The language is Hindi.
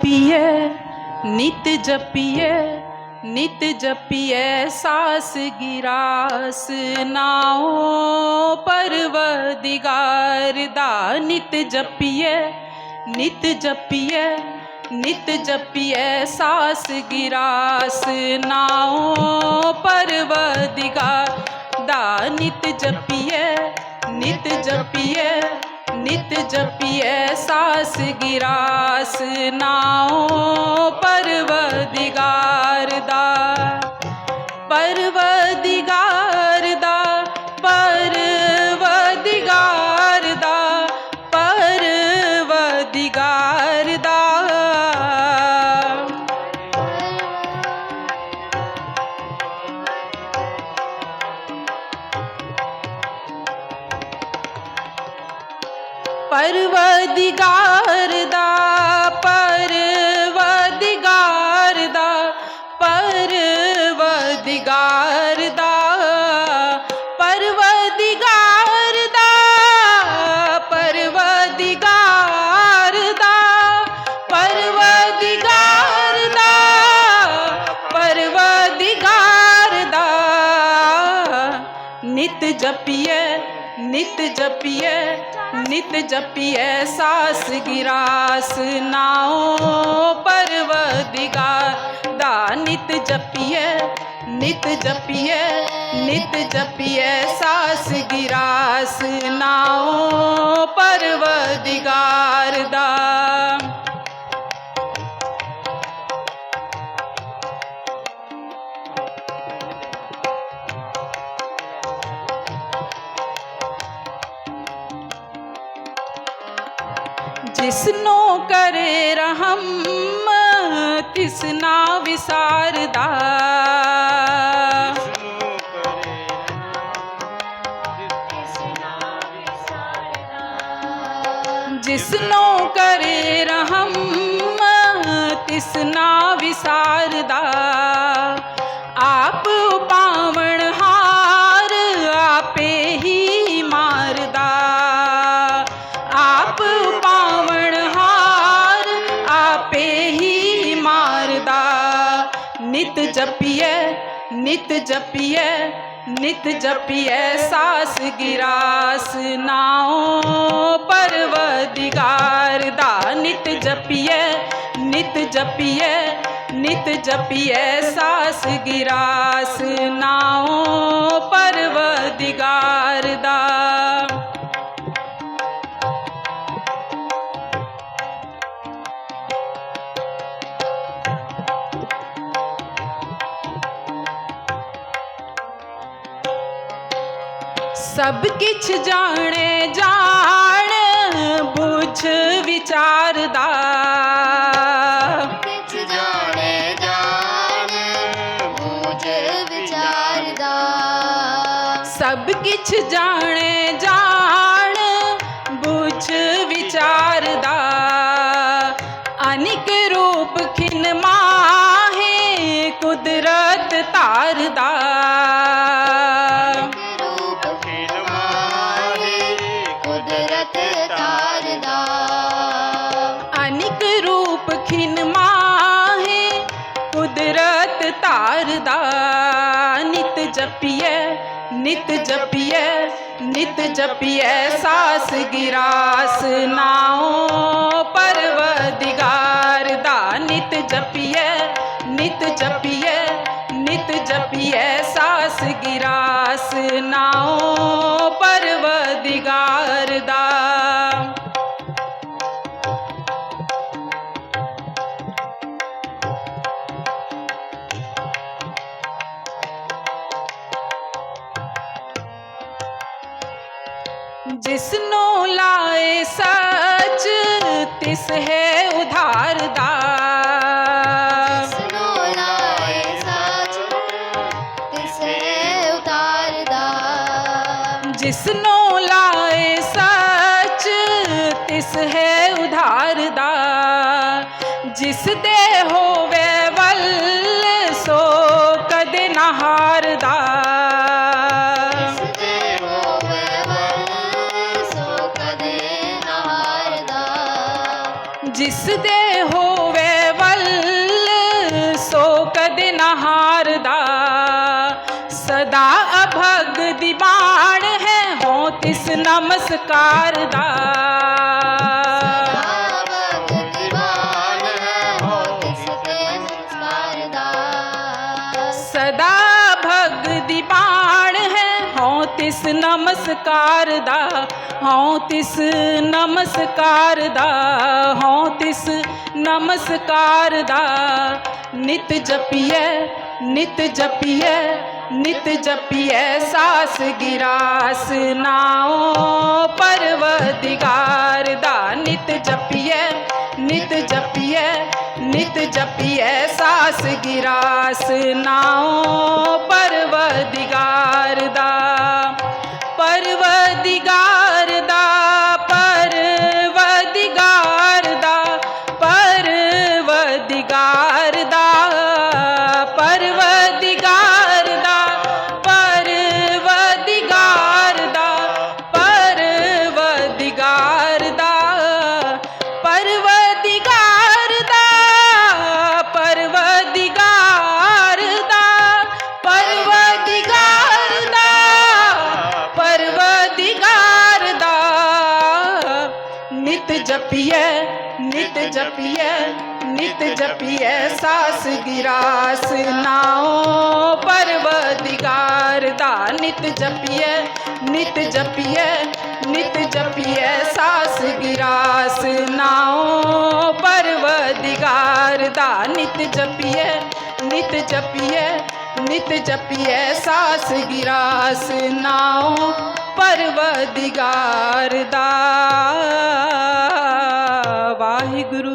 जपिए, नित जपिए नित जपिए सास गिरास नाओ परवदिगार दा नित जपिए नित जपिए नित जपिए सास गिरास नाओ परवदिगार दा नित जपिए नित जपिए ਨਿਤ ਜਪੀਏ ਸਾਸ ਗਿਰਾਸ ਨਾਉ ਪਰਵਦਿਗਾਰ ਦਾ। ਪਰਵਦਿਗਾਰ ਪਰਵਦਿਗਾਰ ਦਾ ਪਰਵਦਿਗਾਰ ਦਾ ਪਰਵਦਿਗਾਰ ਦਾ ਪਰਵਦਿਗਾਰ ਦਾ ਪਰਵਦਿਗਾਰ ਦਾ ਪਰਵਦਿਗਾਰ ਦਾ ਪਰਵਦਿਗਾਰ ਦਾ। ਨਿਤ ਜਪੀਏ नित जपिए नित जपिए सास गिरास नाओ पर्व दिगा दा नित जपिए नित जपिए नित जपिए सास गिरास नाओ पर्व दिगार दा। ਜਿਸਨੂੰ ਕਰੇ ਰਹਮ ਤਿਸ ਨਾ ਵਿਸਾਰਦਾ। ਜਿਸਨੂੰ ਕਰੇ ਜਿਸਨੂੰ ਕਰੇ ਰਹਮ ਤਿਸ ਨਾ ਵਿਸਾਰਦਾ। जपिए, नित जपिए नित जपिए सास गिरास नाओ। परवदिगार दा, नित जपिए नित जपिए नित जपिए सास गिरास नाओ। ਸਭ ਕਿਛ ਜਾਣੇ ਜਾਣ ਬੁਝ ਵਿਚਾਰਦਾ। ਕਿਛ ਜਾਣੇ ਜਾਣ ਬੂਝ ਵਿਚਾਰਦਾ। ਸਭ ਕਿਛ ਜਾਣੇ ਜਾਣ ਬੁਝ ਵਿਚਾਰਦਾ। ਅਨਿਕ ਰੂਪ ਖਿਨ ਮਾਹੇ ਕੁਦਰਤ ਧਾਰਦਾ जपिए, नित जपिए नित जपिए सास गिरास नाओ पर्व दिगार दा। नित जपिए नित जपिए नित जपिए सास गिरास नाओ पर्व दिगार ਦਾ। ਜਿਸਨੂੰ ਲਾਏ ਸੱਚ ਤਿਸ ਹੈ ਉਧਾਰ ਦਾ। ਉਤਾਰਦਾ ਜਿਸਨੂੰ ਲਾਏ ਸੱਚ ਤਿਸ ਹੈ ਉਧਾਰ ਦਾ। ਜਿਸ ਦੇ ਹੋਵੇ ਵੱਲ ਸੋ ਕਦੇ ਨਾ ਹਾਰਦਾ नहारदा सदा अभग दिबाण है हो तिस नमस्कार दा सदा भग है तिस नमस्कार दा हाँ तिस नमस्कार दा नमस्कार दा। नित जपिए नित जपिए नित जपिए सास गिरास नाओ परवदिगार दा। नित जपिए नित जपिए नित जपिए सास गिरास नाओ परवदिगार दा। जपिए नित जपिए नित जपिए सास गिरास नाओ परवदिगार दा। नित जपिए नित जपिए नित जपिए सास गिरास नाओ परवदिगार दा। नित जपिए नित जपिए नित जपिए सास गिरास नाओ परवदिगार दा। ਵਾਹਿਗੁਰੂ